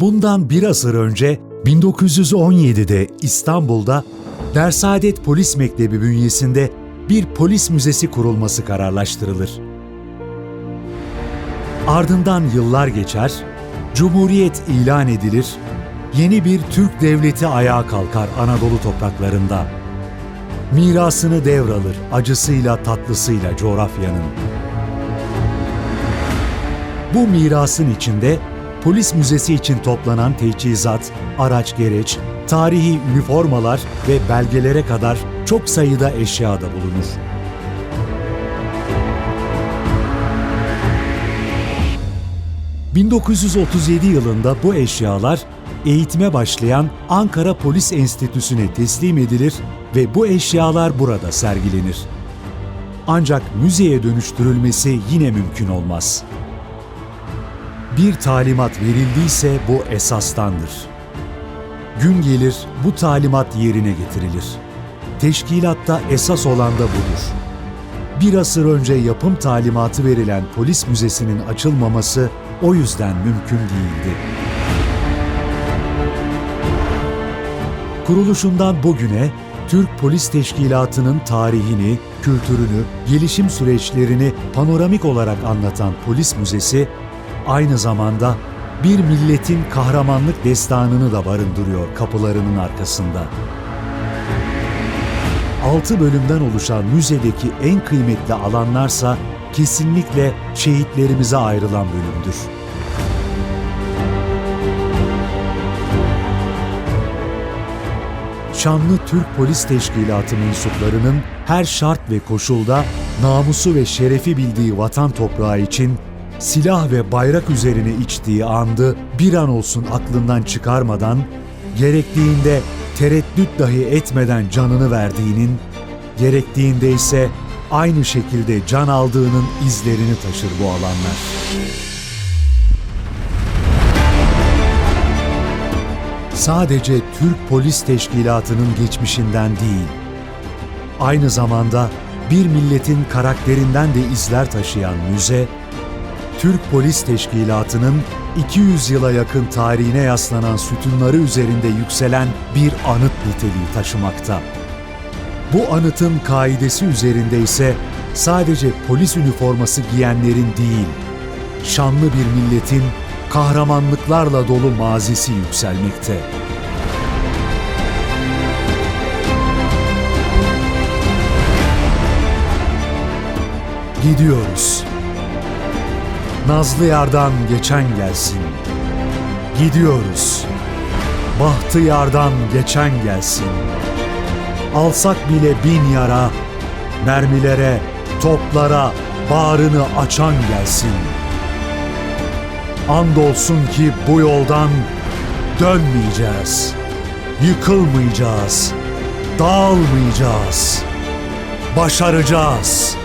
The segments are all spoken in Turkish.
Bundan bir asır önce 1917'de İstanbul'da Dersaadet Polis Mektebi bünyesinde bir polis müzesi kurulması kararlaştırılır. Ardından yıllar geçer, Cumhuriyet ilan edilir, yeni bir Türk devleti ayağa kalkar Anadolu topraklarında. Mirasını devralır acısıyla tatlısıyla coğrafyanın. Bu mirasın içinde polis müzesi için toplanan teçhizat, araç gereç, tarihi üniformalar ve belgelere kadar çok sayıda eşya da bulunur. ...1937 yılında bu eşyalar eğitime başlayan Ankara Polis Enstitüsü'ne teslim edilir ve bu eşyalar burada sergilenir. Ancak müzeye dönüştürülmesi yine mümkün olmaz. Bir talimat verildiyse bu esastandır. Gün gelir bu talimat yerine getirilir. Teşkilatta esas olan da budur. Bir asır önce yapım talimatı verilen polis müzesinin açılmaması o yüzden mümkün değildi. Kuruluşundan bugüne Türk Polis Teşkilatı'nın tarihini, kültürünü, gelişim süreçlerini panoramik olarak anlatan Polis Müzesi, aynı zamanda bir milletin kahramanlık destanını da barındırıyor kapılarının arkasında. Altı bölümden oluşan müzedeki en kıymetli alanlarsa kesinlikle şehitlerimize ayrılan bölümdür. şanlı Türk Polis Teşkilatı mensuplarının her şart ve koşulda namusu ve şerefi bildiği vatan toprağı için silah ve bayrak üzerine içtiği andı bir an olsun aklından çıkarmadan, gerektiğinde tereddüt dahi etmeden canını verdiğinin, gerektiğinde ise aynı şekilde can aldığının izlerini taşır bu alanlar. sadece Türk Polis Teşkilatı'nın geçmişinden değil, aynı zamanda bir milletin karakterinden de izler taşıyan müze, Türk Polis Teşkilatı'nın 200 yıla yakın tarihine yaslanan sütunları üzerinde yükselen bir anıt niteliği taşımakta. Bu anıtın kaidesi üzerinde ise sadece polis üniforması giyenlerin değil, şanlı bir milletin kahramanlıklarla dolu mazisi yükselmekte. Gidiyoruz. Nazlı yardan geçen gelsin. Gidiyoruz. Bahtı yardan geçen gelsin. Alsak bile bin yara, mermilere, toplara bağrını açan gelsin.'' Andolsun ki bu yoldan dönmeyeceğiz. Yıkılmayacağız. Dağılmayacağız. Başaracağız.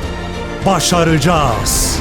Başaracağız.